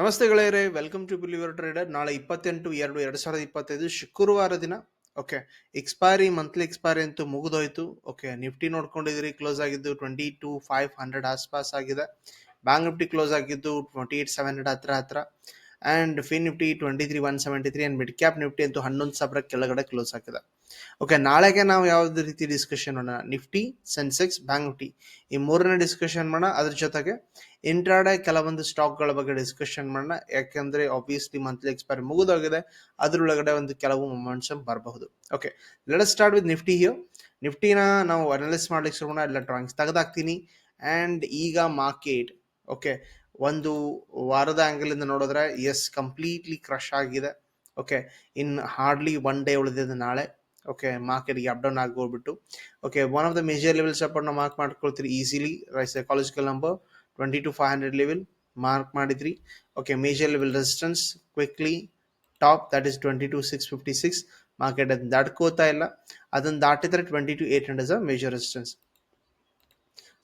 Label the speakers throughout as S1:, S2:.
S1: ನಮಸ್ತೆ ಗೆಳೆಯರೇ welcome to believer trader ನಾಳೆ ಇಪ್ಪತ್ತೆಂಟು ಎರಡು ಎರಡು ಸಾವಿರದ ಇಪ್ಪತ್ತೈದು, ಶುಕ್ರವಾರ ದಿನ. ಓಕೆ ಎಕ್ಸ್ಪೈರಿ ಮಂತ್ಲಿ ಎಕ್ಸ್ಪೈರಿ ಅಂತೂ ಮುಗಿದೋಯ್ತು. ಓಕೆ ನಿಫ್ಟಿ ನೋಡ್ಕೊಂಡಿದ್ರಿ ಕ್ಲೋಸ್ ಆಗಿದ್ದು ಟ್ವೆಂಟಿ ಟು ಫೈವ್ ಹಂಡ್ರೆಡ್ ಆಸ್ಪಾಸ್ ಆಗಿದೆ. ಬ್ಯಾಂಕ್ ನಿಫ್ಟಿ ಕ್ಲೋಸ್ ಆಗಿದ್ದು ಟ್ವೆಂಟಿ ಏಟ್ ಸೆವೆನ್ ಹಂಡ್ರೆಡ್ ಹತ್ರ ಹತ್ರ. And fin Nifty twenty three one seventy three and mid cap Nifty ಅಂತೂ ಹನ್ನೊಂದು ಸಾವಿರ ಕೆಳಗಡೆ ಕ್ಲೋಸ್ ಆಗಿದೆ ಓಕೆ ನಾಳೆಗೆ ನಾವು ಯಾವುದೇ ರೀತಿ ಡಿಸ್ಕಷನ್ ಮಾಡೋಣ? ನಿಫ್ಟಿ ಸೆನ್ಸೆಕ್ಸ್ ಬ್ಯಾಂಕ್ ನಿಫ್ಟಿ ಈ ಮೂರನೇ ಡಿಸ್ಕಷನ್ ಮಾಡೋಣ. ಅದ್ರ ಜೊತೆಗೆ ಇಂಟ್ರಾಡೆ ಕೆಲವೊಂದು ಸ್ಟಾಕ್ಗಳ ಬಗ್ಗೆ ಡಿಸ್ಕಷನ್ ಮಾಡೋಣ. ಯಾಕೆಂದ್ರೆ ಆಬ್ವಿಯಸ್ಲಿ ಮಂತ್ಲಿ ಎಕ್ಸ್ಪೈರಿ ಮುಗಿದೋಗಿದೆ. ಅದರೊಳಗಡೆ ಒಂದು ಕೆಲವು ಮೊಮೆಂಟ್ಸಮ್ ಬರಬಹುದು. Okay let start with Nifty here ನಿಫ್ಟಿನ ನಾವು ಅನಲೈಸ್ ಮಾಡ್ಲಿಕ್ಕೆ ಶುರು ಮಾಡೋಣ. ಎಲ್ಲ ಡ್ರಾಯಿಂಗ್ಸ್ ತೆಗೆದಾಕ್ತೀನಿ. ಆ್ಯಂಡ್ ಈಗ ಮಾರ್ಕೆಟ್ ಓಕೆ ಒಂದು ವಾರದ ಆಂಗಲ್ ಇಂದ ನೋಡಿದ್ರೆ ಎಸ್ ಕಂಪ್ಲೀಟ್ಲಿ ಕ್ರಶ್ ಆಗಿದೆ. Okay in hardly one day ಉಳಿದಿದೆ ನಾಳೆ. ಓಕೆ ಮಾರ್ಕೆಟ್ಗೆ ಅಪ್ ಡೌನ್ ಆಗಿ ಹೋಗ್ಬಿಟ್ಟು. Okay one of the major level support ನಾವು mark ಮಾಡ್ಕೊಳ್ತೀರಿ easily psychological number twenty two five hundred level mark ಮಾಡಿದ್ರಿ. Okay major level resistance quickly top that is twenty two six fifty six market ಅದನ್ನ ದಾಟ್ಕೋತಾ ಇಲ್ಲ. ಅದನ್ನ ದಾಟಿದ್ರೆ twenty two eight hundred a major resistance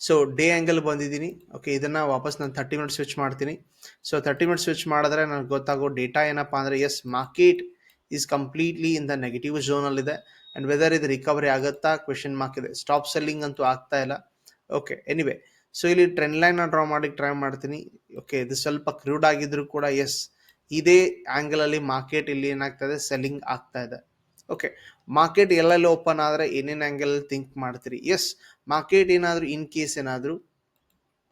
S1: so day angle ಬಂದಿದ್ದೀನಿ. Okay ಇದನ್ನು ವಾಪಸ್ ನಾನು thirty minutes switch ಮಾಡ್ತೀನಿ. ಸೊ ತರ್ಟಿ ಮಿನಿಟ್ಸ್ ಸ್ವಿಚ್ ಮಾಡಿದ್ರೆ ನನಗೆ ಗೊತ್ತಾಗೋ ಡೇಟಾ ಏನಪ್ಪ ಅಂದರೆ as market is completely in the negative ಝೋನಲ್ಲಿದೆ and whether ಇದು ರಿಕವರಿ ಆಗುತ್ತಾ? ಕ್ವೆಶನ್ ಮಾರ್ಕ್ ಇದೆ. ಸ್ಟಾಪ್ ಸೆಲ್ಲಿಂಗ್ ಅಂತೂ ಆಗ್ತಾ ಇಲ್ಲ. ಓಕೆ ಎನಿವೆ ಸೊ ಇಲ್ಲಿ ಟ್ರೆಂಡ್ ಲೈನ್ ಡ್ರಾ ಮಾಡಿ ಟ್ರೈ ಮಾಡ್ತೀನಿ. ಓಕೆ ಇದು ಸ್ವಲ್ಪ ಕ್ರೂಡ್ ಆಗಿದ್ರೂ ಕೂಡ ಎಸ್ ಇದೇ ಆ್ಯಂಗಲಲ್ಲಿ ಮಾರ್ಕೆಟ್ ಇಲ್ಲಿ ಏನಾಗ್ತದೆ ಸೆಲ್ಲಿಂಗ್ ಆಗ್ತಾ ಇದೆ. ಓಕೆ ಮಾರ್ಕೆಟ್ ಎಲ್ಲೆಲ್ಲಿ ಓಪನ್ ಆದರೆ ಏನೇನು ಆ್ಯಂಗಲ್ ಥಿಂಕ್ ಮಾಡ್ತೀರಿ? ಎಸ್ ಮಾರ್ಕೆಟ್ ಏನಾದರೂ ಇನ್ ಕೇಸ್ ಏನಾದರೂ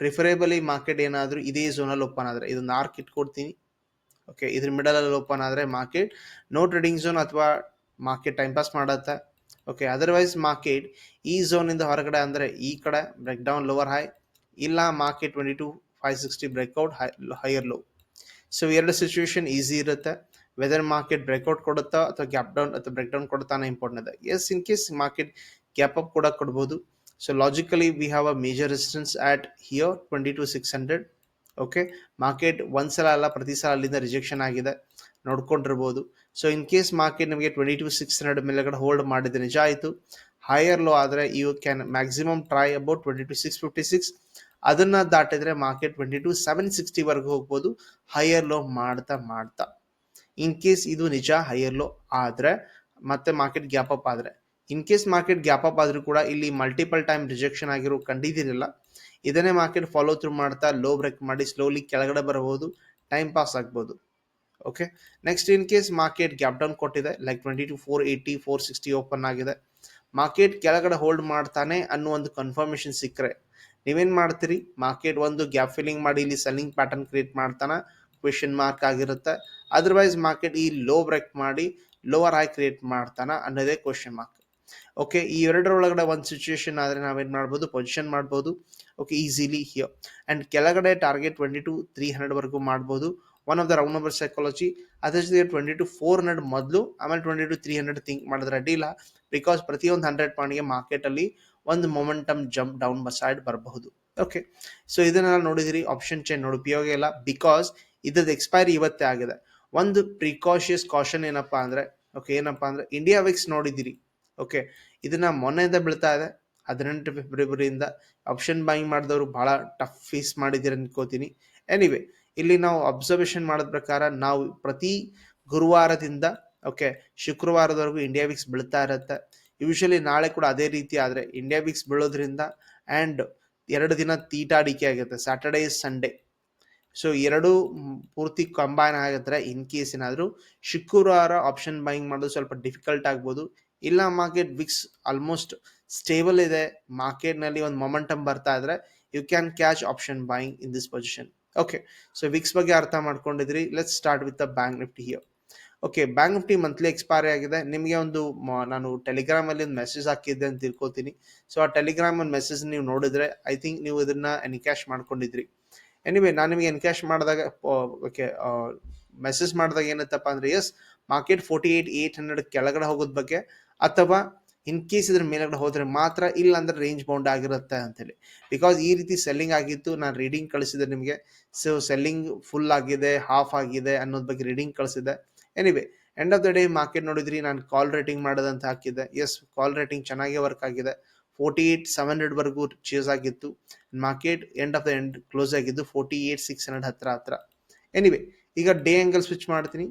S1: ಪ್ರಿಫರೇಬಲಿ ಮಾರ್ಕೆಟ್ ಏನಾದರೂ ಇದೇ ಝೋನಲ್ಲಿ ಓಪನ್ ಆದರೆ, ಇದೊಂದು ಆರ್ಕ್ ಇಟ್ಕೊಡ್ತೀನಿ. ಓಕೆ ಇದ್ರ ಮಿಡಲಲ್ಲಿ ಓಪನ್ ಆದರೆ ಮಾರ್ಕೆಟ್ ನೋ ಟ್ರೇಡಿಂಗ್ ಝೋನ್ ಅಥವಾ ಮಾರ್ಕೆಟ್ ಟೈಮ್ ಪಾಸ್ ಮಾಡುತ್ತೆ. ಓಕೆ ಅದರ್ವೈಸ್ ಮಾರ್ಕೆಟ್ ಈ ಝೋನಿಂದ ಹೊರಗಡೆ ಅಂದರೆ ಈ ಕಡೆ ಬ್ರೇಕ್ ಡೌನ್ ಲೋವರ್ ಹೈ ಇಲ್ಲ market twenty two five sixty breakout high higher low so ಎರಡು ಸಿಚುವೇಶನ್ ಈಸಿ ಇರುತ್ತೆ. ವೆದರ್ ಮಾರ್ಕೆಟ್ ಬ್ರೇಕ್ಔಟ್ ಕೊಡುತ್ತಾ ಅಥವಾ ಗ್ಯಾಪ್ ಡೌನ್ ಅಥವಾ ಬ್ರೇಕ್ ಡೌನ್ ಕೊಡುತ್ತಾನೆ ಇಂಪಾರ್ಟೆಂಟ್ ಇದೆ as in case market gap up ಕೂಡ ಕೊಡ್ಬೋದು. Have a major resistance at here twenty two six hundred okay market ಒಂದ್ಸಲ ಅಲ್ಲ, ಪ್ರತಿ ಸಲ ಅಲ್ಲಿಂದ ರಿಜೆಕ್ಷನ್ ಆಗಿದೆ. ನೋಡ್ಕೊಂಡಿರ್ಬೋದು. ಸೊ ಇನ್ ಕೇಸ್ ಮಾರ್ಕೆಟ್ ನಿಮಗೆ ಟ್ವೆಂಟಿ ಟು ಸಿಕ್ಸ್ ಹಂಡ್ರೆಡ್ ಮೇಲೆಗಡೆ ಹೋಲ್ಡ್ ಮಾಡಿದ್ರೆ ನಿಜ ಆಯಿತು. ಹೈಯರ್ ಲೋ ಆದರೆ you can maximum try about twenty two six fifty six ಅದನ್ನು ದಾಟಿದ್ರೆ ಮಾರ್ಕೆಟ್ ಟ್ವೆಂಟಿ ಟು ಸೆವೆನ್ ಸಿಕ್ಸ್ಟಿವರೆಗೂ ಹೋಗ್ಬೋದು. ಹೈಯರ್ ಲೋ ಮಾಡ್ತಾ ಮಾಡ್ತಾ. ಇನ್ ಕೇಸ್ ಇದು ನಿಜ ಹೈಯರ್ ಲೋ ಆದರೆ ಮತ್ತೆ ಮಾರ್ಕೆಟ್ ಗ್ಯಾಪ್ ಅಪ್ ಆದರೆ. In case market gap up ಆದರೂ ಕೂಡ ಇಲ್ಲಿ ಮಲ್ಟಿಪಲ್ ಟೈಮ್ ರಿಜೆಕ್ಷನ್ ಆಗಿರೋ ಕಂಡಿದ್ದೀರಿಲ್ಲ ಇದನ್ನೇ ಮಾರ್ಕೆಟ್ ಫಾಲೋ ಥ್ರೂ ಮಾಡ್ತಾ ಲೋ ಬ್ರೇಕ್ ಮಾಡಿ ಸ್ಲೋಲಿ ಕೆಳಗಡೆ ಬರಬಹುದು ಟೈಮ್ ಪಾಸ್ ಆಗ್ಬೋದು okay next in case market gap down ಕೊಟ್ಟಿದೆ like twenty two four eighty four sixty open ಆಗಿದೆ. ಮಾರ್ಕೆಟ್ ಕೆಳಗಡೆ ಹೋಲ್ಡ್ ಮಾಡ್ತಾನೆ ಅನ್ನೋ ಒಂದು ಕನ್ಫರ್ಮೇಷನ್ ಸಿಕ್ಕರೆ, ನೀವೇನು ಮಾಡ್ತೀರಿ? ಮಾರ್ಕೆಟ್ ಒಂದು ಗ್ಯಾಪ್ ಫಿಲ್ಲಿಂಗ್ ಮಾಡಿ ಇಲ್ಲಿ ಸೆಲ್ಲಿಂಗ್ ಪ್ಯಾಟರ್ನ್ ಕ್ರಿಯೇಟ್ ಮಾಡ್ತಾನ ಕ್ವೆಶನ್ ಮಾರ್ಕ್ ಆಗಿರುತ್ತೆ. ಅದರ್ವೈಸ್ ಮಾರ್ಕೆಟ್ ಈ ಲೋ ಬ್ರೇಕ್ ಮಾಡಿ ಲೋವರ್ ಹೈ ಕ್ರಿಯೇಟ್ ಮಾಡ್ತಾನ ಅನ್ನೋದೇ ಕ್ವೆಶನ್ ಮಾರ್ಕ್ ಓಕೆ ಈ ಎರಡರೊಳಗಡೆ ಒಂದು ಸಿಚುವೇಶನ್ ಆದರೆ ನಾವೇನು ಮಾಡ್ಬೋದು? ಪೊಸಿಷನ್ ಮಾಡ್ಬೋದು. ಓಕೆ ಈಸಿಲಿ ಹಿಯರ್ ಆ್ಯಂಡ್ ಕೆಳಗಡೆ ಟಾರ್ಗೆಟ್ ಟ್ವೆಂಟಿ ಟು ತ್ರೀ ಹಂಡ್ರೆಡ್ವರೆಗೂ ಮಾಡ್ಬೋದು. One of the round number psychology ಅದ್ರ ಜೊತೆಗೆ ಟ್ವೆಂಟಿ ಟು ಫೋರ್ ಹಂಡ್ರೆಡ್ ಮೊದಲು, ಆಮೇಲೆ twenty two three hundred think ಮಾಡಿದ್ರೆ ಅಡ್ಡಿಲ್ಲ ಬಿಕಾಸ್ ಪ್ರತಿಯೊಂದು ಹಂಡ್ರೆಡ್ ಪಾಯಿಂಟ್ಗೆ ಮಾರ್ಕೆಟಲ್ಲಿ ಒಂದು ಮೊಮೆಂಟಮ್ ಜಂಪ್ ಡೌನ್ ಬಸೈಡ್ ಬರಬಹುದು. ಓಕೆ ಸೊ ಇದನ್ನೆಲ್ಲ ನೋಡಿದಿರಿ. ಆಪ್ಷನ್ ಚೇಂಜ್ ನೋಡಿ, ಉಪಯೋಗ ಇಲ್ಲ. ಬಿಕಾಸ್ ಇದ್ರದ್ದು ಎಕ್ಸ್ಪೈರಿ ಇವತ್ತೇ ಆಗಿದೆ. ಒಂದು ಪ್ರಿಕಾಷಿಯಸ್ ಕಾಷನ್ ಏನಪ್ಪಾ ಅಂದರೆ ಓಕೆ ಏನಪ್ಪಾ ಅಂದರೆ ಇಂಡಿಯಾ ವಿಕ್ಸ್ ನೋಡಿದಿರಿ. ಓಕೆ ಇದನ್ನ ಮೊನ್ನೆಯಿಂದ ಬೀಳ್ತಾ ಇದೆ. ಹದಿನೆಂಟು ಫೆಬ್ರವರಿಯಿಂದ ಆಪ್ಷನ್ ಬಾಯಿಂಗ್ ಮಾಡಿದವರು ಬಹಳ ಟಫ್ ಫೇಸ್ ಮಾಡಿದ್ದೀರ ಅನ್ಕೋತೀನಿ. ಎನಿವೆ ಇಲ್ಲಿ ನಾವು ಅಬ್ಸರ್ವೇಷನ್ ಮಾಡೋದ ಪ್ರಕಾರ ನಾವು ಪ್ರತಿ ಗುರುವಾರದಿಂದ ಓಕೆ ಶುಕ್ರವಾರದವರೆಗೂ ಇಂಡಿಯಾ ವಿಕ್ಸ್ ಬೀಳ್ತಾ ಇರುತ್ತೆ. ಯೂಶಲಿ ನಾಳೆ ಕೂಡ ಅದೇ ರೀತಿ ಆದರೆ ಇಂಡಿಯಾ ವಿಕ್ಸ್ ಬೀಳೋದ್ರಿಂದ ಆ್ಯಂಡ್ ಎರಡು ದಿನ ತೀಟಾಡಿಕೆ ಆಗುತ್ತೆ. ಸ್ಯಾಟರ್ಡೇ ಸಂಡೇ ಸೊ ಎರಡು ಪೂರ್ತಿ ಕಂಬೈನ್ ಆಗಿದ್ರೆ ಇನ್ ಕೇಸ್ ಏನಾದರೂ ಶುಕ್ರವಾರ ಆಪ್ಷನ್ ಬೈಯಿಂಗ್ ಮಾಡೋದು ಸ್ವಲ್ಪ ಡಿಫಿಕಲ್ಟ್ ಆಗ್ಬೋದು. ಇಲ್ಲ ಮಾರ್ಕೆಟ್ ವಿಕ್ಸ್ ಆಲ್ಮೋಸ್ಟ್ ಸ್ಟೇಬಲ್ ಇದೆ. ಮಾರ್ಕೆಟ್ನಲ್ಲಿ ಒಂದು ಮೊಮೆಂಟಮ್ ಬರ್ತಾ ಇದ್ರೆ you can catch option buying in this position okay so wicks ಬಗ್ಗೆ ಅರ್ಥ ಮಾಡ್ಕೊಂಡಿದ್ರಿ. Let start with the bank Nifty here okay bank Nifty monthly expiry ಆಗಿದೆ. ನಿಮಗೆ ಒಂದು ನಾನು ಟೆಲಿಗ್ರಾಮಲ್ಲಿ ಒಂದು ಮೆಸೇಜ್ ಹಾಕಿದ್ದೆ ಅಂತ ತಿಳ್ಕೊತೀನಿ. ಸೊ ಆ ಟೆಲಿಗ್ರಾಮ್ ಒಂದು ಮೆಸೇಜ್ ನೀವು ನೋಡಿದ್ರೆ ಐ ಥಿಂಕ್ ನೀವು ಇದನ್ನ ಎನ್ಕ್ಯಾಶ್ ಮಾಡ್ಕೊಂಡಿದ್ರಿ. ಎನಿವೆ ನಾನು ನಿಮಗೆ ಎನ್ಕ್ಯಾಶ್ ಮಾಡಿದಾಗ ಓಕೆ ಮೆಸೇಜ್ ಮಾಡಿದಾಗ ಏನತ್ತಪ್ಪ ಅಂದ್ರೆ as market forty eight eight hundred ಕೆಳಗಡೆ ಹೋಗೋದ್ ಬಗ್ಗೆ ಅಥವಾ ಇನ್ ಕೇಸ್ ಇದ್ರ ಮೇಲ್ಗಡೆ ಹೋದ್ರೆ ಮಾತ್ರ ಇಲ್ಲ ಅಂದ್ರೆ ರೇಂಜ್ ಬೌಂಡ್ ಆಗಿರುತ್ತೆ ಅಂತೇಳಿ. ಬಿಕಾಸ್ ಈ ರೀತಿ ಸೆಲ್ಲಿಂಗ್ ಆಗಿತ್ತು ನಾನು ರೀಡಿಂಗ್ ಕಳಿಸಿದೆ ನಿಮಗೆ ಸೊ ಸೆಲ್ಲಿಂಗ್ ಫುಲ್ ಆಗಿದೆ ಹಾಫ್ ಆಗಿದೆ ಅನ್ನೋದ್ ಬಗ್ಗೆ reading ಕಳಿಸಿದೆ. Anyway end of the day market ನೋಡಿದ್ರಿ, ನಾನು ಕಾಲ್ ರೇಟಿಂಗ್ ಮಾಡೋದಂತ ಹಾಕಿದ್ದೆ. ಎಸ್ ಕಾಲ್ ರೇಟಿಂಗ್ ಚೆನ್ನಾಗೇ ವರ್ಕ್ ಆಗಿದೆ. ಫೋರ್ಟಿ ಏಯ್ಟ್ ಸೆವೆನ್ ಹಂಡ್ರೆಡ್ವರೆಗೂ ಚೇಸ್ ಆಗಿತ್ತು. Market end of the end close ಆಗಿದ್ದು ಫೋರ್ಟಿ ಏಯ್ಟ್ ಸಿಕ್ಸ್ ಹಂಡ್ರೆಡ್ ಹತ್ರ ಹತ್ರ. ಎನಿವೆ ಈಗ ಡೇ ಆ್ಯಂಗಲ್ ಸ್ವಿಚ್ ಮಾಡ್ತೀನಿ.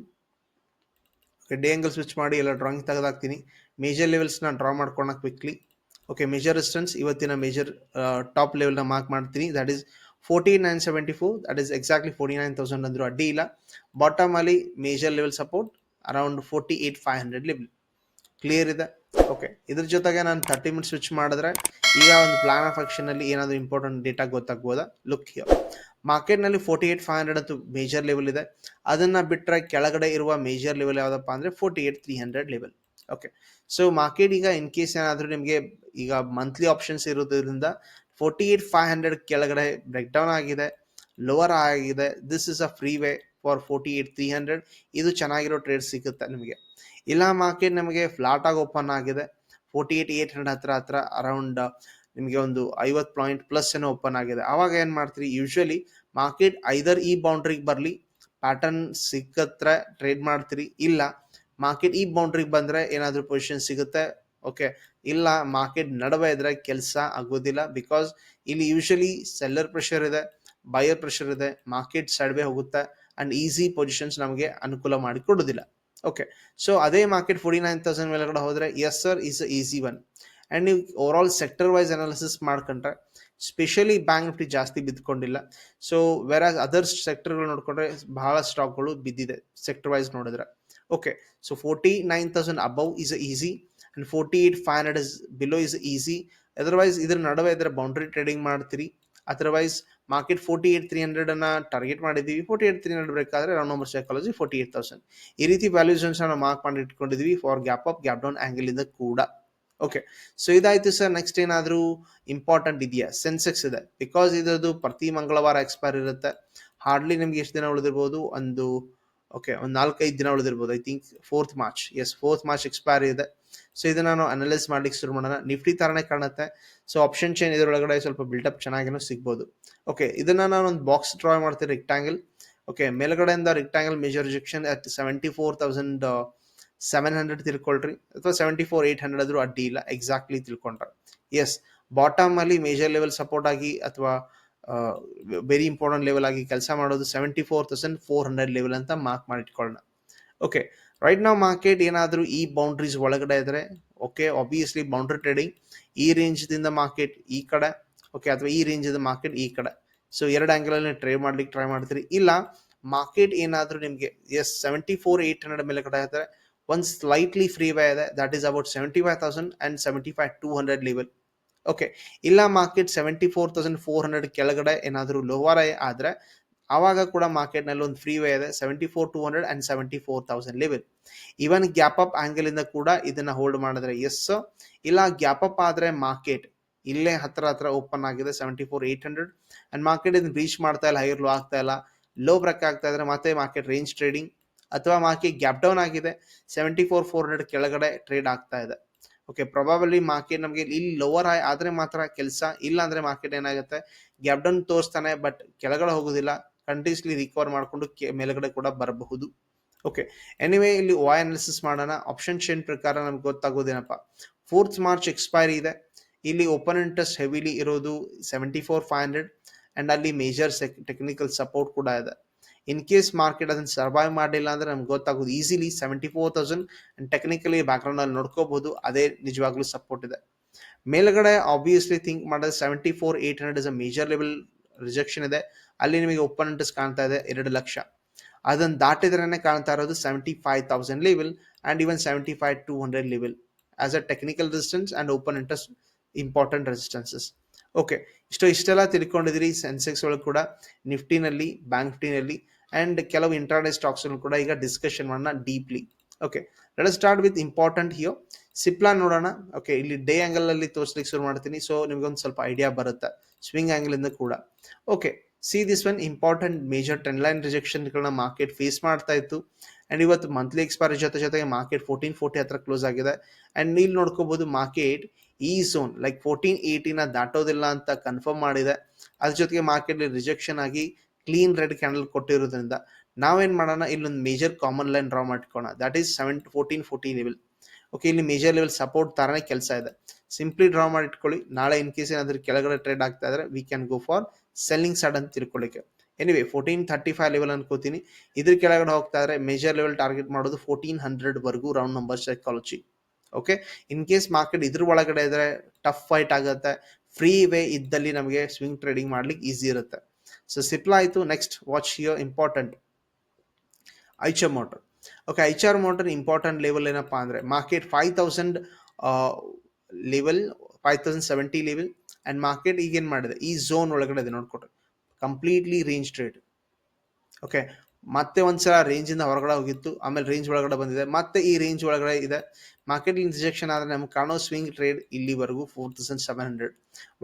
S1: ಡೇ ಆ್ಯಂಗಲ್ ಸ್ವಿಚ್ ಮಾಡಿ ಎಲ್ಲ ಡ್ರಾಯಿಂಗ್ ತೆಗೆದಾಕ್ತೀನಿ. ಮೇಜರ್ ಲೆವೆಲ್ಸ್ನ ಡ್ರಾ ಮಾಡ್ಕೊಳ್ಳೋಣ ಕ್ವಿಕ್ಲಿ ಓಕೆ ಮೇಜರ್ ರೆಸಿಸ್ಟೆನ್ಸ್ ಇವತ್ತಿನ ಮೇಜರ್ ಟಾಪ್ ಲೆವೆಲ್ನ ಮಾರ್ಕ್ ಮಾಡ್ತೀನಿ that is forty nine seventy four that is exactly forty nine thousand ಅಂದರೂ ಅಡ್ಡಿ ಇಲ್ಲ. ಬಾಟಮ್ ಅಲ್ಲಿ major level support around forty eight five hundred level clear ಇದೆ? Okay ಇದ್ರ ಜೊತೆಗೆ ನಾನು ತರ್ಟಿ ಮಿನಿಟ್ ಸ್ವಿಚ್ ಮಾಡಿದ್ರೆ ಈಗ ಒಂದು ಪ್ಲಾನ್ ಆಫ್ ಆಕ್ಷನಲ್ಲಿ ಏನಾದರೂ ಇಂಪಾರ್ಟೆಂಟ್ ಡೇಟಾ ಗೊತ್ತಾಗ್ಬೋದಾ? ಲುಕ್ ಹಿಯರ್ ಮಾರ್ಕೆಟ್ನಲ್ಲಿ ಫೋರ್ಟಿ ಏಟ್ ಫೈವ್ ಹಂಡ್ರೆಡ್ ಅಂತೂ ಮೇಜರ್ ಲೆವೆಲ್ ಇದೆ. ಅದನ್ನು ಬಿಟ್ಟರೆ ಕೆಳಗಡೆ ಇರುವ ಮೇಜರ್ ಲೆವೆಲ್ ಯಾವುದಪ್ಪ ಅಂದರೆ forty eight three hundred level okay so market ಈಗ ಇನ್ ಕೇಸ್ ಏನಾದರೂ ನಿಮಗೆ ಈಗ ಮಂತ್ಲಿ ಆಪ್ಷನ್ಸ್ ಇರೋದ್ರಿಂದ ಫೋರ್ಟಿ ಏಟ್ ಫೈವ್ ಹಂಡ್ರೆಡ್ ಕೆಳಗಡೆ ಬ್ರೇಕ್ ಡೌನ್ ಆಗಿದೆ ಲೋವರ್ ಆಗಿದೆ. This is a free way for forty eight three hundred ಇದು ಚೆನ್ನಾಗಿರೋ ಟ್ರೇಡ್ ಸಿಗುತ್ತೆ ನಿಮಗೆ. ಇಲ್ಲ ಮಾರ್ಕೆಟ್ ನಮಗೆ ಫ್ಲಾಟ್ ಆಗಿ ಓಪನ್ ಆಗಿದೆ. ಫೋರ್ಟಿ ಏಟ್ ಏಟ್ ಹಂಡ್ರೆಡ್ ಹತ್ರ ಹತ್ರ ಅರೌಂಡ್ ನಿಮಗೆ ಒಂದು ಐವತ್ತು ಪಾಯಿಂಟ್ ಪ್ಲಸ್ ಏನೋ ಓಪನ್ ಆಗಿದೆ. ಆವಾಗ ಏನು ಮಾಡ್ತೀರಿ? ಯೂಶ್ವಲಿ ಮಾರ್ಕೆಟ್ ಐದರ್ ಈ ಬೌಂಡ್ರಿಗೆ ಬರಲಿ ಪ್ಯಾಟರ್ನ್ ಸಿಕ್ಕತ್ರ ಟ್ರೇಡ್ ಮಾಡ್ತೀರಿ. ಇಲ್ಲ ಮಾರ್ಕೆಟ್ ಈ ಬೌಂಡ್ರಿಗೆ ಬಂದರೆ ಏನಾದರೂ ಪೊಸಿಷನ್ ಸಿಗುತ್ತೆ ಓಕೆ ಇಲ್ಲ ಮಾರ್ಕೆಟ್ ನಡುವೆ ಇದ್ರೆ ಕೆಲಸ ಆಗೋದಿಲ್ಲ ಬಿಕಾಸ್ ಇಲ್ಲಿ ಯೂಶಲಿ ಸೆಲ್ಲರ್ ಪ್ರೆಷರ್ ಇದೆ ಬಯರ್ ಪ್ರೆಷರ್ ಇದೆ ಮಾರ್ಕೆಟ್ ಸಡ್ವೆ ಹೋಗುತ್ತೆ ಅಂಡ್ ಈಸಿ ಪೊಸಿಷನ್ಸ್ ನಮಗೆ ಅನುಕೂಲ ಮಾಡಿ ಕೊಡೋದಿಲ್ಲ ಓಕೆ ಸೊ ಅದೇ ಮಾರ್ಕೆಟ್ ಫೋರ್ಟಿ ನೈನ್ ತೌಸಂಡ್ ಮೇಲೆಗಡೆ ಹೋದರೆ as sir is a easy one and ನೀವು over all sector wise analysis ಮಾಡ್ಕೊಂಡ್ರೆ ಸ್ಪೆಷಲಿ ಬ್ಯಾಂಕ್ ನಿಫ್ಟಿ ಜಾಸ್ತಿ ಬಿದ್ದುಕೊಂಡಿಲ್ಲ ಸೊ ವೆರ್ ಆಸ್ ಅದರ್ಸ್ ಸೆಕ್ಟರ್ಗಳು ನೋಡಿಕೊಂಡ್ರೆ, ಬಹಳ ಸ್ಟಾಕ್ಗಳು ಬಿದ್ದಿದೆ ಸೆಕ್ಟರ್ ವೈಸ್ ನೋಡಿದ್ರೆ. Is a easy and forty eight five hundred is below is trading otherwise ಇದ್ರ ನಡುವೆ ಇದರ ಬೌಂಡ್ರಿ ಟ್ರೇಡಿಂಗ್ ಮಾಡ್ತೀರಿ. Otherwise market forty eight three hundred ಅನ್ನ ಟಾರ್ಗೆಟ್ ಮಾಡಿದ್ದೀವಿ. ಫೋರ್ಟಿ ಏಟ್ ತ್ರೀ ಹಂಡ್ರೆಡ್ ಬೇಕಾದ್ರೆ round number psychology forty eight thousand ಈ ರೀತಿ valuations ನಾವು ಮಾರ್ಕ್ ಮಾಡಿ ಇಟ್ಕೊಂಡಿದ್ವಿ for gap up gap down angle ಇಂದ ಕೂಡ. ಓಕೆ ಸೊ ಇದಾಯ್ತು ಸರ್ ನೆಕ್ಸ್ಟ್ ಏನಾದರೂ ಇಂಪಾರ್ಟೆಂಟ್ ಇದೆಯಾ? ಸೆನ್ಸೆಕ್ಸ್ ಇದೆ. ಬಿಕಾಸ್ ಇದರದು ಪ್ರತಿ ಮಂಗಳವಾರ ಎಕ್ಸ್ಪೈರ್ ಇರುತ್ತೆ. ಹಾರ್ಡ್ಲಿ ನಿಮ್ಗೆ ಎಷ್ಟು ದಿನ ಉಳಿದಿರ್ಬೋದು? ಒಂದು ಓಕೆ ಒಂದು ನಾಲ್ಕೈದು ದಿನ ಉಳಿದಿರ್ಬೋದು. I think fourth March as fourth March expire ಇದೆ. ಸೊ ಇದನ್ನ ನಾನು ಅನಲೈಸ್ ಮಾಡ್ಲಿಕ್ಕೆ ಶುರು ಮಾಡೋಣ. ನಿಫ್ಟಿ ತರನೇ ಕಾಣುತ್ತೆ. ಸೊ ಆಪ್ಷನ್ ಚೇನ್ ಇದರೊಳಗಡೆ ಸ್ವಲ್ಪ ಬಿಲ್ಡಪ್ ಚೆನ್ನಾಗೇನೋ ಸಿಗ್ಬೋದು. ಓಕೆ ಇದನ್ನ ನಾನು ಒಂದು ಬಾಕ್ಸ್ ಡ್ರಾ ಮಾಡ್ತೀನಿ ರೆಕ್ಟಾಂಗಲ್ ಓಕೆ ಮೇಲ್ಗಡೆಯಿಂದ rectangle major rejection at seventy four thousand seven hundred ತಿಳ್ಕೊಳ್ರಿ. ಅಥವಾ ಸೆವೆಂಟಿ ಫೋರ್ ಏಯ್ಟ್ ಹಂಡ್ರೆಡ್ ಆದ್ರೂ ಅಡ್ಡಿ ಇಲ್ಲ. ಎಕ್ಸಾಕ್ಟ್ಲಿ ತಿಳ್ಕೊಂಡ್ರೆ. ಎಸ್ ಬಾಟಮ್ ಅಲ್ಲಿ ಮೇಜರ್ ಲೆವೆಲ್ ಸಪೋರ್ಟ್ ಆಗಿ ಅಥವಾ ವೆರಿ ಇಂಪಾರ್ಟೆಂಟ್ ಲೆವೆಲ್ ಆಗಿ ಕೆಲಸ ಮಾಡೋದು seventy four thousand four hundred level ಅಂತ ಮಾರ್ಕ್ ಮಾಡಿಟ್ಕೊಳ್ಳೋಣ. ಓಕೆ ರೈಟ್ ನಾವು ಮಾರ್ಕೆಟ್ ಏನಾದರೂ ಈ ಬೌಂಡ್ರೀಸ್ ಒಳಗಡೆ ಇದ್ರೆ ಓಕೆ ಆಬ್ವಿಯಸ್ಲಿ ಬೌಂಡ್ರಿ ಟ್ರೇಡಿಂಗ್ ಈ ರೇಂಜ್ದಿಂದ ಮಾರ್ಕೆಟ್ ಈ ಕಡೆ ಓಕೆ ಅಥವಾ ಈ ರೇಂಜ್ ಮಾರ್ಕೆಟ್ ಈ ಕಡೆ. ಸೊ ಎರಡು ಆ್ಯಂಗಲಲ್ಲಿ ಟ್ರೇಡ್ ಮಾಡ್ಲಿಕ್ಕೆ ಟ್ರೈ ಮಾಡ್ತೀರಿ. ಇಲ್ಲ ಮಾರ್ಕೆಟ್ ಏನಾದರೂ ನಿಮಗೆ as seventy four eight hundred ಮೇಲೆ ಕಡೆ ಇದ್ದಾರೆ ಒಂದು ಸ್ಲೈಟ್ಲಿ ಫ್ರೀ ವೇ ಇದೆ that is about seventy five thousand and seventy five two hundred level okay ಇಲ್ಲ market seventy four thousand four hundred ಕೆಳಗಡೆ ಏನಾದರೂ ಲೋವರ್ ಆದರೆ, ಆವಾಗ ಕೂಡ ಮಾರ್ಕೆಟ್ನಲ್ಲಿ ಒಂದು ಫ್ರೀ ವೇ ಇದೆ seventy four two hundred and seventy four thousand level even gap up ಆ್ಯಂಗಲಿಂದ ಕೂಡ ಇದನ್ನ ಹೋಲ್ಡ್ ಮಾಡಿದ್ರೆ ಎಸ್ ಇಲ್ಲ ಗ್ಯಾಪ್ ಅಪ್ ಆದರೆ ಮಾರ್ಕೆಟ್ ಇಲ್ಲೇ ಹತ್ರ ಹತ್ರ ಓಪನ್ ಆಗಿದೆ seventy four eight hundred and market ಇದನ್ನ ರೀಚ್ ಮಾಡ್ತಾ ಇಲ್ಲ ಹೈರ್ ಲೋ ಆಗ್ತಾ ಇಲ್ಲ. ಲೋ ಬ್ರೇಕ್ ಆಗ್ತಾ ಇದ್ರೆ ಮತ್ತೆ ಮಾರ್ಕೆಟ್ ರೇಂಜ್ ಟ್ರೇಡಿಂಗ್ ಅಥವಾ ಮಾರ್ಕೆಟ್ ಗ್ಯಾಪ್ ಡೌನ್ ಆಗಿದೆ ಸೆವೆಂಟಿ ಫೋರ್ ಫೋರ್ ಹಂಡ್ರೆಡ್ ಕೆಳಗಡೆ ಟ್ರೇಡ್ ಆಗ್ತಾ ಇದೆ. ಓಕೆ ಪ್ರೊಬಾಬಲಿ ಮಾರ್ಕೆಟ್ ನಮಗೆ ಇಲ್ಲಿ ಲೋವರ್ ಆದರೆ ಮಾತ್ರ ಕೆಲಸ, ಇಲ್ಲ ಅಂದ್ರೆ ಮಾರ್ಕೆಟ್ ಏನಾಗುತ್ತೆ? ಗ್ಯಾಪ್ ಡೌನ್ ತೋರಿಸ್ತಾನೆ ಬಟ್ ಕೆಳಗಡೆ ಹೋಗೋದಿಲ್ಲ. ಕಂಟಿನ್ಯೂಸ್ಲಿ ರಿಕವರ್ ಮಾಡಿಕೊಂಡು ಮೇಲ್ಗಡೆ ಕೂಡ ಬರಬಹುದು. ಓಕೆ ಎನಿವೇ ಇಲ್ಲಿ ವಾಯ್ ಅನಾಲಿಸಿಸ್ ಮಾಡೋಣ. ಆಪ್ಷನ್ ಚೇನ್ ಪ್ರಕಾರ ನಮ್ಗೆ ಗೊತ್ತಾಗೋದೇನಪ್ಪ? ಫೋರ್ತ್ ಮಾರ್ಚ್ ಎಕ್ಸ್ಪೈರಿ ಇದೆ. ಇಲ್ಲಿ ಓಪನ್ ಇಂಟ್ರೆಸ್ಟ್ ಹೆವಿಲಿ ಇರೋದು seventy four five hundred and ಅಲ್ಲಿ ಮೇಜರ್ ಟೆಕ್ನಿಕಲ್ ಸಪೋರ್ಟ್ ಕೂಡ ಇದೆ. ಇನ್ ಕೇಸ್ ಮಾರ್ಕೆಟ್ ಅದನ್ನು ಸರ್ವೈವ್ ಮಾಡಲಿಲ್ಲ ಅಂದ್ರೆ ನಮ್ಗೆ ಗೊತ್ತಾಗೋದು easily seventy four thousand and technically ಬ್ಯಾಕ್ಗ್ರೌಂಡಲ್ಲಿ ನೋಡ್ಕೋಬಹುದು ಅದೇ ನಿಜವಾಗ್ಲೂ ಸಪೋರ್ಟ್ ಇದೆ. ಮೇಲ್ಗಡೆ ಆಬ್ವಿಯಸ್ಲಿ ಥಿಂಕ್ ಮಾಡೋದು seventy four eight hundred is a major level rejection ಇದೆ. ಅಲ್ಲಿ ನಿಮಗೆ ಓಪನ್ ಇಂಟ್ರೆಸ್ಟ್ ಕಾಣ್ತಾ ಇದೆ ಎರಡು ಲಕ್ಷ. ಅದನ್ನು ದಾಟಿದ್ರೇ ಕಾಣ್ತಾ ಇರೋದು seventy five thousand level and even seventy five two hundred level as a technical resistance and open interest important resistances okay ಇಷ್ಟು ಇಷ್ಟೆಲ್ಲ ತಿಳ್ಕೊಂಡಿದ್ದೀರಿ ಸೆನ್ಸೆಕ್ಸ್ ಒಳಗೆ ಕೂಡ ನಿಫ್ಟಿನಲ್ಲಿ ಬ್ಯಾಂಕ್ ನಿಫ್ಟಿನಲ್ಲಿ ಆ್ಯಂಡ್ ಕೆಲವು ಇಂಟ್ರಾಡೇ ಸ್ಟಾಕ್ಸ್ ಕೂಡ ಈಗ ಡಿಸ್ಕಷನ್ ಮಾಡೋಣ deeply okay let start with important here Cipla ನೋಡೋಣ. ಓಕೆ ಇಲ್ಲಿ ಡೇ ಆಂಗಲ್ ಅಲ್ಲಿ ತೋರಿಸ್ಲಿಕ್ಕೆ ಶುರು ಮಾಡ್ತೀನಿ. ಸೊ ನಿಮ್ಗೊಂದು ಸ್ವಲ್ಪ ಐಡಿಯಾ ಬರುತ್ತೆ. ಸ್ವಿಂಗ್ ಆಂಗಲ್ ಇಂದ ಕೂಡ. Okay see this one important major trend line ರಿಜೆಕ್ಷನ್ಗಳನ್ನ market face ಮಾಡ್ತಾ ಇತ್ತು. ಆ್ಯಂಡ್ ಇವತ್ತು ಮಂತ್ಲಿ ಎಕ್ಸ್ಪೈರಿ ಜೊತೆ ಜೊತೆಗೆ ಮಾರ್ಕೆಟ್ ಫೋರ್ಟೀನ್ ಫೋರ್ಟಿ ಹತ್ರ ಕ್ಲೋಸ್ ಆಗಿದೆ. ಆ್ಯಂಡ್ ಇಲ್ಲಿ ನೋಡ್ಕೋಬಹುದು ಮಾರ್ಕೆಟ್ ಈ ಝೋನ್ ಲೈಕ್ ಫೋರ್ಟೀನ್ ಏಯ್ಟಿನ ದಾಟೋದಿಲ್ಲ ಅಂತ ಕನ್ಫರ್ಮ್ ಮಾಡಿದೆ. ಅದ್ರ ಜೊತೆಗೆ ಮಾರ್ಕೆಟ್ ರಿಜೆಕ್ಷನ್ ಆಗಿ ಕ್ಲೀನ್ ರೆಡ್ ಕ್ಯಾಂಡಲ್ ಕೊಟ್ಟಿರೋದ್ರಿಂದ ನಾವೇನ್ ಮಾಡೋಣ? ಇಲ್ಲೊಂದು major common line draw ಮಾಡ್ಕೋಣ that is seven fourteen fourteen level okay ಇಲ್ಲಿ ಮೇಜರ್ ಲೆವೆಲ್ ಸಪೋರ್ಟ್ ತರನೇ ಕೆಲಸ ಇದೆ. ಸಿಂಪ್ಲಿ ಡ್ರಾ ಮಾಡಿ ಇಟ್ಕೊಳ್ಳಿ ನಾಳೆ ಇನ್ ಕೇಸ್ ಏನಾದ್ರೂ ಕೆಳಗಡೆ ಟ್ರೇಡ್ ಆಗ್ತಾ ಇದ್ರೆ we can go for selling side ಅಂತ ತಿಳ್ಕೊಳ್ಳಿಕ್ಕೆ. Anyway fourteen thirty five level ಅನ್ಕೋತೀನಿ. ಇದ್ರ ಕೆಳಗಡೆ ಹೋಗ್ತಾ ಇದ್ರೆ ಮೇಜರ್ ಲೆವೆಲ್ ಟಾರ್ಗೆಟ್ ಮಾಡೋದು ಫೋರ್ಟೀನ್ ಹಂಡ್ರೆಡ್ ವರೆಗೂ round number psychology okay in case market ಇದ್ರ ಒಳಗಡೆ ಇದ್ರೆ ಟಫ್ ಫೈಟ್ ಆಗುತ್ತೆ. ಫ್ರೀ ವೇ ಇದ್ದಲ್ಲಿ ನಮಗೆ ಸ್ವಿಂಗ್ ಟ್ರೇಡಿಂಗ್ ಮಾಡ್ಲಿಕ್ಕೆ ಈಸಿ ಇರುತ್ತೆ. ಸೊ ಸಿಪ್ಲಾ ಆಯಿತು next watch here important Eicher motor okay Eicher motor important level ಏನಪ್ಪಾ ಅಂದರೆ market five thousand level five thousand seventy level and market ಈಗೇನು ಮಾಡಿದೆ ಈ ಝೋನ್ ಒಳಗಡೆ ಇದೆ ನೋಡ್ಕೊಟ್ರೆ ಕಂಪ್ಲೀಟ್ಲಿ ರೇಂಜ್ ಟ್ರೇಡ್ ಓಕೆ ಮತ್ತೆ ಒಂದ್ಸಲ ರೇಂಜ್ ಇಂದ ಹೊರಗಡೆ ಹೋಗಿತ್ತು ಆಮೇಲೆ ರೇಂಜ್ ಒಳಗಡೆ ಬಂದಿದೆ ಮತ್ತೆ ಈ ರೇಂಜ್ ಒಳಗಡೆ ಇದೆ ಮಾರ್ಕೆಟ್ ಇಂಜೆಕ್ಷನ್ ಆದರೆ ನಮ್ಗೆ ಕಾಣೋ ಸ್ವಿಂಗ್ ಟ್ರೇಡ್ ಇಲ್ಲಿವರೆಗೂ four thousand seven hundred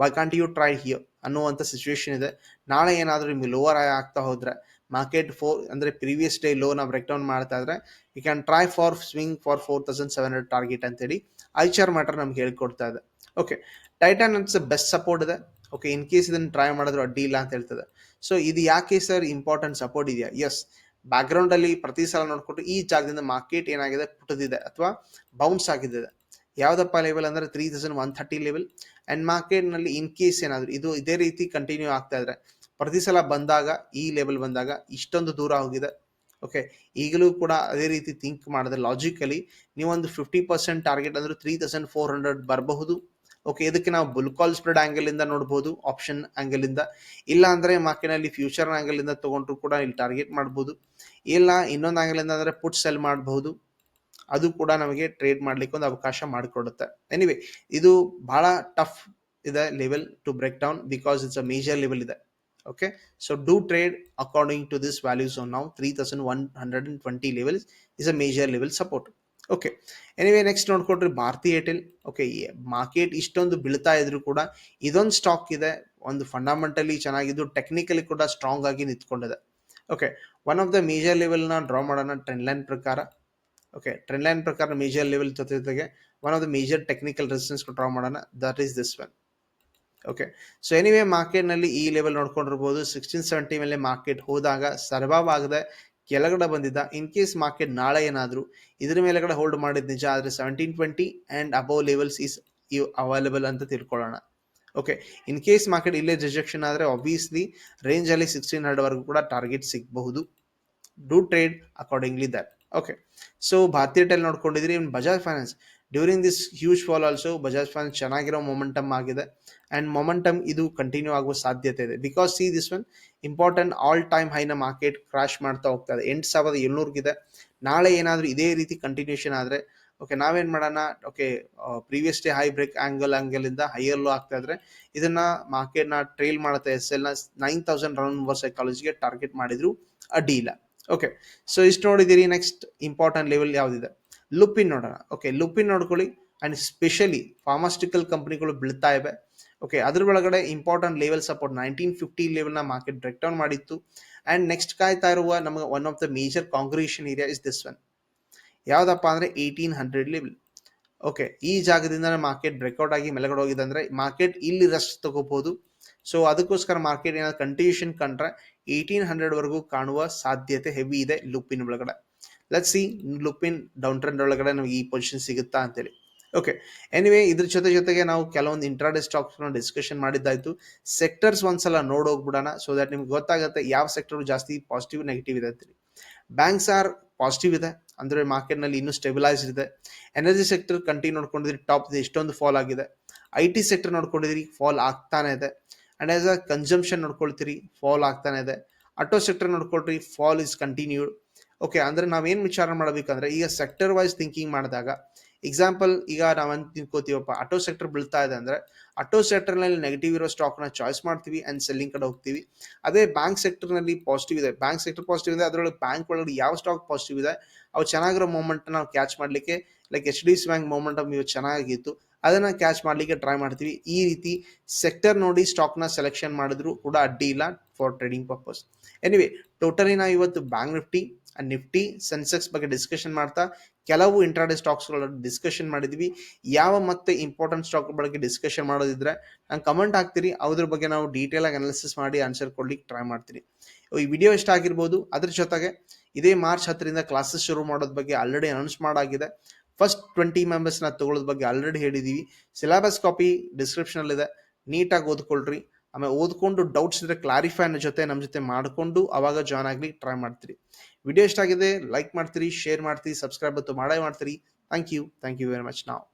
S1: why can't you try here ಅನ್ನುವಂಥ ಸಿಚುವೇಶನ್ ಇದೆ. ನಾಳೆ ಏನಾದರೂ ನಿಮಗೆ ಲೋವರ್ ಆಗ್ತಾ ಹೋದರೆ ಮಾರ್ಕೆಟ್ ಫೋರ್ ಅಂದರೆ ಪ್ರೀವಿಯಸ್ ಡೇ ಲೋನ ಬ್ರೇಕ್ ಡೌನ್ ಮಾಡ್ತಾ ಇದ್ರೆ you can try for swing for four thousand seven hundred target ಅಂತೇಳಿ ಐಚಾರ್ ಮ್ಯಾಟರ್ ನಮ್ಗೆ ಹೇಳ್ಕೊಡ್ತಾ ಇದೆ. ಓಕೆ ಟೈಟಾನ್ ಅನ್ಸ್ ಬೆಸ್ಟ್ ಸಪೋರ್ಟ್ ಇದೆ. ಓಕೆ ಇನ್ ಕೇಸ್ ಇದನ್ನು ಟ್ರೈ ಮಾಡಿದ್ರು ಅಡ್ಡಿ ಇಲ್ಲ ಅಂತ ಹೇಳ್ತದೆ. ಸೊ ಇದು ಯಾಕೆ ಸರ್ ಇಂಪಾರ್ಟೆಂಟ್ ಸಪೋರ್ಟ್ ಇದೆಯಾ? ಎಸ್ ಬ್ಯಾಕ್ಗ್ರೌಂಡ್ ಅಲ್ಲಿ ಪ್ರತಿ ಸಲ ನೋಡ್ಕೊಟ್ಟು ಈ ಜಾಗದಿಂದ ಮಾರ್ಕೆಟ್ ಏನಾಗಿದೆ? ಪುಟದಿದೆ ಅಥವಾ ಬೌನ್ಸ್ ಆಗಿದೆ. ಯಾವುದಪ್ಪ ಲೆವೆಲ್ ಅಂದ್ರೆ three thousand one thirty level and ಮಾರ್ಕೆಟ್ನಲ್ಲಿ ಇನ್ ಕೇಸ್ ಏನಾದ್ರು ಇದು ಇದೇ ರೀತಿ ಕಂಟಿನ್ಯೂ ಆಗ್ತಾ ಇದ್ರೆ, ಪ್ರತಿ ಸಲ ಬಂದಾಗ, ಈ ಲೆವೆಲ್ ಬಂದಾಗ ಇಷ್ಟೊಂದು ದೂರ ಹೋಗಿದೆ. ಓಕೆ ಈಗಲೂ ಕೂಡ ಅದೇ ರೀತಿ ಥಿಂಕ್ ಮಾಡಿದ್ರೆ ಲಾಜಿಕಲಿ ನೀವೊಂದು ಫಿಫ್ಟಿ ಪರ್ಸೆಂಟ್ ಟಾರ್ಗೆಟ್ ಅಂದ್ರೆ ತ್ರೀ ತೌಸಂಡ್ ಫೋರ್ ಹಂಡ್ರೆಡ್ ಬರಬಹುದು. ಓಕೆ ಇದಕ್ಕೆ ನಾವು ಬುಲ್ ಕಾಲ್ ಸ್ಪ್ರೆಡ್ ಆಂಗಲ್ ಇಂದ ನೋಡಬಹುದು ಆಪ್ಷನ್ ಆಂಗಲ್ ಇಂದ. ಇಲ್ಲ ಅಂದ್ರೆ ಮಾರ್ಕೆಟ್ನಲ್ಲಿ ಫ್ಯೂಚರ್ ಆಂಗಲ್ ಇಂದ ತಗೊಂಡ್ರು ಕೂಡ ಇಲ್ಲಿ ಟಾರ್ಗೆಟ್ ಮಾಡಬಹುದು ಇಲ್ಲ ಇನ್ನೊಂದು ಆಂಗಲ್ ಇಂದ ಅಂದ್ರೆ ಪುಟ್ ಸೆಲ್ ಮಾಡಬಹುದು ಅದು ಕೂಡ ನಮಗೆ ಟ್ರೇಡ್ ಮಾಡ್ಲಿಕ್ಕೆ ಒಂದು ಅವಕಾಶ ಮಾಡಿಕೊಡುತ್ತೆ. ಎನಿವೆ ಇದು ಬಹಳ ಟಫ್ ಇದೆ level to break down because it's a major level ಇದೆ. Okay so do trade according to this values ನಾವು three thousand one hundred and twenty levels is a major level support okay anyway next ನೋಡ್ಕೊಟ್ರಿ Bharati Airtel okay market ಇಷ್ಟೊಂದು ಬೀಳ್ತಾ ಇದ್ರು ಕೂಡ ಇದೊಂದು stock ಇದೆ. ಒಂದು fundamentally ಚೆನ್ನಾಗಿದ್ದು ಟೆಕ್ನಿಕಲಿ ಕೂಡ ಸ್ಟ್ರಾಂಗ್ ಆಗಿ ನಿಂತ್ಕೊಂಡಿದೆ. Okay one of the major ಲೆವೆಲ್ನ draw ಮಾಡೋಣ ಟ್ರೆಂಡ್ ಲೈನ್ ಪ್ರಕಾರ. ಓಕೆ ಟ್ರೆಂಡ್ ಲೈನ್ ಪ್ರಕಾರ ಮೇಜರ್ ಲೆವೆಲ್ ಜೊತೆ ಜೊತೆಗೆ one of the major technical resistance draw ಮಾಡೋಣ. That is this one okay so anyway ಮಾರ್ಕೆಟ್ನಲ್ಲಿ ಈ ಲೆವೆಲ್ ನೋಡ್ಕೊಂಡಿರ್ಬೋದು. ಸಿಕ್ಸ್ಟೀನ್ ಸೆವೆಂಟಿ ಮೇಲೆ ಮಾರ್ಕೆಟ್ ಹೋದಾಗ ಸರ್ವಾವ್ ಆಗದೆ ಕೆಳಗಡೆ ಬಂದಿದ್ದ. ಇನ್ ಕೇಸ್ ಮಾರ್ಕೆಟ್ ನಾಳೆ ಏನಾದರೂ, ಇದ್ರ ಮೇಲೆಗಡೆ ಹೋಲ್ಡ್ ಮಾಡಿದ ನಿಜ ಆದರೆ seventeen twenty and above levels is you available ಅಂತ ತಿಳ್ಕೊಳ್ಳೋಣ. ಓಕೆ ಇನ್ ಕೇಸ್ ಮಾರ್ಕೆಟ್ ಇಲ್ಲೇ ರಿಜೆಕ್ಷನ್ ಆದರೆ ಆಬ್ವಿಯಸ್ಲಿ ರೇಂಜಲ್ಲಿ ಸಿಕ್ಸ್ಟೀನ್ ಹಂಡ್ರೆಡ್ವರೆಗೂ ಕೂಡ ಟಾರ್ಗೆಟ್ ಸಿಗಬಹುದು. Do trade accordingly that okay so ಭಾರತೀಯ ಟೆಲ್ ನೋಡ್ಕೊಂಡಿದ್ರಿ in Bajaj finance during this huge fall also Bajaj finance ಚೆನ್ನಾಗಿರೋ ಮೊಮೆಂಟಮ್ ಆಗಿದೆ. ಆ್ಯಂಡ್ ಮೊಮೆಂಟಮ್ ಇದು ಕಂಟಿನ್ಯೂ ಆಗುವ ಸಾಧ್ಯತೆ ಇದೆ. Because see this one important all time ಹೈನ ಮಾರ್ಕೆಟ್ ಕ್ರಾಶ್ ಮಾಡ್ತಾ ಹೋಗ್ತಾ ಇದೆ. ಎಂಟು ಸಾವಿರದ ಏಳ್ನೂರಿಗಿದೆ ನಾಳೆ ಏನಾದರೂ ಇದೇ ರೀತಿ ಕಂಟಿನ್ಯೂಷನ್ ಆದರೆ ಓಕೆ ನಾವೇನು ಮಾಡೋಣ? Okay previous day high break angle ಆಂಗಲಿಂದ higher low ಆಗ್ತಾ ಇದ್ರೆ, ಇದನ್ನ ಮಾರ್ಕೆಟ್ನ ಟ್ರೇಲ್ ಮಾಡುತ್ತೆ. ಎಸ್ ಎಲ್ನ ನೈನ್ ತೌಸಂಡ್ ರೌಂಡ್ ಓವರ್ ಸೈಕಾಲಜಿಗೆ ಟಾರ್ಗೆಟ್ ಮಾಡಿದ್ರು ಅಡ್ಡಿ ಇಲ್ಲ ಓಕೆ ಸೊ ಇಷ್ಟು ನೋಡಿದ್ದೀರಿ ನೆಕ್ಸ್ಟ್ ಇಂಪಾರ್ಟೆಂಟ್ ಲೆವೆಲ್ ಯಾವುದಿದೆ? ಲುಪಿನ್ ನೋಡೋಣ. ಓಕೆ ಲುಪಿನ್ ನೋಡ್ಕೊಳ್ಳಿ ಆ್ಯಂಡ್ ಸ್ಪೆಷಲಿ ಫಾರ್ಮಾಸ್ಟಿಕಲ್ ಕಂಪ್ನಿಗಳು ಬೀಳ್ತಾ ಇವೆ. ಓಕೆ ಅದ್ರ ಒಳಗಡೆ important level support nineteen fifty ಲೆವೆಲ್ನ market break down ಮಾಡಿತ್ತು. ಆ್ಯಂಡ್ ನೆಕ್ಸ್ಟ್ ಕಾಯ್ತಾ ಇರುವ ನಮಗೆ one of the major congestion area is this one ಯಾವುದಪ್ಪ ಅಂದರೆ ಏಯ್ಟೀನ್ ಹಂಡ್ರೆಡ್ ಲೆವೆಲ್ ಓಕೆ ಈ ಜಾಗದಿಂದ ಮಾರ್ಕೆಟ್ ಬ್ರೇಕ್ಔಟ್ ಆಗಿ ಮೆಲಗಡೆ ಹೋಗಿದೆ ಅಂದರೆ ಮಾರ್ಕೆಟ್ ಇಲ್ಲಿ ರೆಸ್ಟ್ ತಗೋಬಹುದು ಸೊ ಅದಕ್ಕೋಸ್ಕರ ಮಾರ್ಕೆಟ್ ಏನಾದ್ರು ಕಂಟಿನ್ಯೂಷನ್ ಕಂಡ್ರೆ ಏಯ್ಟೀನ್ ಹಂಡ್ರೆಡ್ವರೆಗೂ ಕಾಣುವ ಸಾಧ್ಯತೆ ಹೆವಿ ಇದೆ ಲುಪಿನ್ ಒಳಗಡೆ. Let see Lupin down trend ಒಳಗಡೆ ನಮಗೆ ಈ ಪೊಸಿಷನ್ ಸಿಗುತ್ತಾ ಅಂತೇಳಿ. ಓಕೆ ಎನಿವೆ ಇದ್ರ ಜೊತೆ ಜೊತೆಗೆ ನಾವು ಕೆಲವೊಂದು ಇಂಟ್ರಾಡೇ ಸ್ಟಾಕ್ಸ್ನ ಡಿಸ್ಕಷನ್ ಮಾಡಿದ್ದಾಯ್ತು. ಸೆಕ್ಟರ್ಸ್ ಒಂದ್ಸಲ ನೋಡೋಗ್ಬಿಡೋಣ ಸೊ ದಟ್ ನಿಮ್ಗೆ ಗೊತ್ತಾಗುತ್ತೆ ಯಾವ ಸೆಕ್ಟರ್ ಜಾಸ್ತಿ ಪಾಸಿಟಿವ್ ನೆಗೆಟಿವ್ ಇದೆ ಅಂತೇಳಿ. ಬ್ಯಾಂಕ್ಸ್ ಆರ್ ಪಾಸಿಟಿವ್ ಇದೆ. ಅಂದರೆ ಮಾರ್ಕೆಟ್ನಲ್ಲಿ ಇನ್ನೂ ಸ್ಟೆಬಿಲೈಸ್ ಇದೆ. ಎನರ್ಜಿ ಸೆಕ್ಟರ್ ಕಂಟಿನ್ಯೂ ನೋಡ್ಕೊಂಡಿದ್ರೆ ಟಾಪ್ ಎಷ್ಟೊಂದು ಫಾಲ್ ಆಗಿದೆ. ಐ ಟಿ ಸೆಕ್ಟರ್ ನೋಡ್ಕೊಂಡಿದ್ರಿ, ಫಾಲ್ ಆಗ್ತಾನೆ ಇದೆ. ಆ್ಯಂಡ್ ಆಸ್ ಅ ಕನ್ಸಂಪ್ಷನ್ ನೋಡ್ಕೊಳ್ತೀರಿ, ಫಾಲ್ ಆಗ್ತಾನೆ ಇದೆ. ಆಟೋ ಸೆಕ್ಟರ್ ನೋಡ್ಕೊಳ್ರಿ ಫಾಲ್ ಇಸ್ ಕಂಟಿನ್ಯೂಡ್ ಓಕೆ ಅಂದರೆ ನಾವೇನು ವಿಚಾರ ಮಾಡಬೇಕಂದ್ರೆ, ಈಗ ಸೆಕ್ಟರ್ ವೈಸ್ ಥಿಂಕಿಂಗ್ ಮಾಡಿದಾಗ ಎಕ್ಸಾಂಪಲ್ ಈಗ ನಾವೇನು ತಿಳ್ಕೊತೀವಪ್ಪ ಆಟೋ ಸೆಕ್ಟರ್ ಬೀಳ್ತಾ ಇದೆ ಅಂದರೆ ಆಟೋ ಸೆಕ್ಟರ್ನಲ್ಲಿ ನೆಗೆಟಿವ್ ಇರೋ ಸ್ಟಾಕ್ನ ಚಾಯ್ಸ್ ಮಾಡ್ತೀವಿ ಆ್ಯಂಡ್ ಸೆಲ್ಲಿಂಗ್ ಕಡೆ ಹೋಗ್ತೀವಿ. ಅದೇ ಬ್ಯಾಂಕ್ ಸೆಕ್ಟರ್ನಲ್ಲಿ ಪಾಸಿಟಿವ್ ಇದೆ. ಬ್ಯಾಂಕ್ ಸೆಕ್ಟರ್ ಪಾಸಿಟಿವ್ ಇದೆ, ಅದರೊಳಗೆ ಬ್ಯಾಂಕ್ ಒಳಗಡೆ ಯಾವ ಸ್ಟಾಕ್ ಪಾಸಿಟಿವ್ ಇದೆ, ಅವು ಚೆನ್ನಾಗಿರೋ ಮೂಮೆಂಟ್ ನಾವು ಕ್ಯಾಚ್ ಮಾಡಲಿಕ್ಕೆ like H D C bank moment ಇವು ಚೆನ್ನಾಗಿತ್ತು. ಅದನ್ನ ಕ್ಯಾಚ್ ಮಾಡಲಿಕ್ಕೆ ಟ್ರೈ ಮಾಡ್ತೀವಿ. ಈ ರೀತಿ ಸೆಕ್ಟರ್ ನೋಡಿ ಸ್ಟಾಕ್ನ ಸೆಲೆಕ್ಷನ್ ಮಾಡಿದ್ರು ಕೂಡ ಅಡ್ಡಿ ಇಲ್ಲ for trading purpose anyway totally ನಾವು ಇವತ್ತು ಬ್ಯಾಂಕ್ ನಿಫ್ಟಿ ನಿಫ್ಟಿ ಸೆನ್ಸೆಕ್ಸ್ ಬಗ್ಗೆ ಡಿಸ್ಕಷನ್ ಮಾಡ್ತಾ, ಕೆಲವು ಇಂಟ್ರಾಡೆ ಸ್ಟಾಕ್ಸ್ಗಳ ಡಿಸ್ಕಷನ್ ಮಾಡಿದ್ವಿ. ಯಾವ ಮತ್ತೆ ಇಂಪಾರ್ಟೆಂಟ್ ಸ್ಟಾಕ್ ಬಗ್ಗೆ ಡಿಸ್ಕಷನ್ ಮಾಡೋದಿದ್ರೆ ನಾನು ಕಮೆಂಟ್ ಹಾಕ್ತೀರಿ. ಅದ್ರ ಬಗ್ಗೆ ನಾವು ಡೀಟೇಲ್ ಆಗಿ ಅನಾಲಿಸಿಸ್ ಮಾಡಿ ಆನ್ಸರ್ ಕೊಡ್ಲಿಕ್ಕೆ ಟ್ರೈ ಮಾಡ್ತೀನಿ ಈ ವಿಡಿಯೋ ಇಷ್ಟ ಆಗಿರ್ಬೋದು. ಅದ್ರ ಜೊತೆಗೆ ಇದೇ ಮಾರ್ಚ್ ಹತ್ತರಿಂದ ಕ್ಲಾಸಸ್ ಶುರು ಮಾಡೋದ್ ಬಗ್ಗೆ ಆಲ್ರೆಡಿ ಅನೌನ್ಸ್ ಮಾಡಾಗಿದೆ. ಫಸ್ಟ್ ಟ್ವೆಂಟಿ ಮೆಂಬರ್ಸ್ನ ತಗೊಳ್ಳೋದ್ ಬಗ್ಗೆ ಆಲ್ರೆಡಿ ಹೇಳಿದ್ದೀವಿ ಸಿಲೆಬಸ್ ಕಾಪಿ ಡಿಸ್ಕ್ರಿಪ್ಷನ್ ಇದೆ ನೀಟಾಗಿ ಓದ್ಕೊಳ್ರಿ. ಆಮೇಲೆ ಓದ್ಕೊಂಡು ಡೌಟ್ಸ್ ಇದ್ರೆ ಕ್ಲಾರಿಫೈ ಅನ್ನೋ ಜೊತೆ ನಮ್ಮ ಜೊತೆ ಮಾಡಿಕೊಂಡು ಅವಾಗ ಜಾಯ್ನ್ ಆಗಲಿ ಟ್ರೈ ಮಾಡ್ತೀರಿ. ವಿಡಿಯೋ ಇಷ್ಟ ಆಗಿದೆ ಲೈಕ್ ಮಾಡ್ತೀರಿ ಶೇರ್ ಮಾಡ್ತೀರಿ ಸಬ್ಸ್ಕ್ರೈಬ್ ಮತ್ತು ಮಾಡೇ ಮಾಡ್ತೀರಿ. Thank you thank you very much ನಾವು